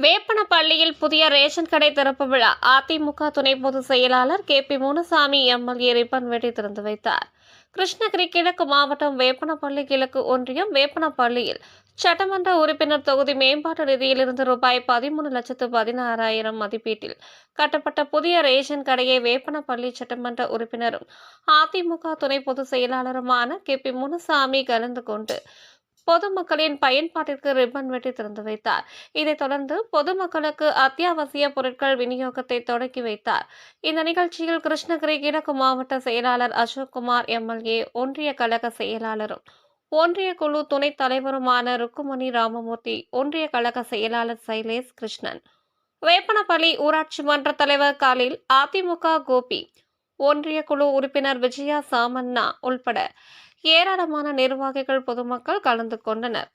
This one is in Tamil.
வேப்பனப்பள்ளியில் புதிய ரேஷன் கடை திறப்பு விழா. அதிமுக துணை பொதுச் செயலாளர் K P Munusamy MLA ribbon வெட்டி திறந்து வைத்தார். கிருஷ்ணகிரி கிழக்கு மாவட்டம் வேப்பனப்பள்ளி கிழக்கு ஒன்றியம் வேப்பனப்பள்ளியில் சட்டமன்ற உறுப்பினர் தொகுதி மேம்பாட்டு நிதியிலிருந்து ரூபாய் பதிமூணு லட்சத்து பதினாறாயிரம் மதிப்பீட்டில் கட்டப்பட்ட புதிய ரேஷன் கடையை வேப்பனப்பள்ளி சட்டமன்ற உறுப்பினரும் அதிமுக துணை பொதுச் செயலாளருமான கே பி முனுசாமி கலந்து கொண்டு பொதுமக்களின் பயன்பாட்டிற்கு ரிப்பன் வெட்டி திறந்து வைத்தார். இதைத் தொடர்ந்து பொதுமக்களுக்கு அத்தியாவசிய பொருட்கள் விநியோகத்தை தொடக்கி வைத்தார். இந்த நிகழ்ச்சியில் கிருஷ்ணகிரி கிழக்கு மாவட்ட செயலாளர் அசோக்குமார் எம்எல்ஏ ஒன்றிய கழக செயலாளரும் ஒன்றிய குழு துணைத் தலைவருமான ருக்குமணி ராமமூர்த்தி ஒன்றிய கழக செயலாளர் சைலேஷ் கிருஷ்ணன் வேப்பனப்பள்ளி ஊராட்சி மன்ற தலைவர் காலில் அதிமுக கோபி ஒன்றிய குழு உறுப்பினர் விஜயா சாமண்ணா உள்பட ஏராளமான நிர்வாகிகள் பொதுமக்கள் கலந்து கொண்டனர்.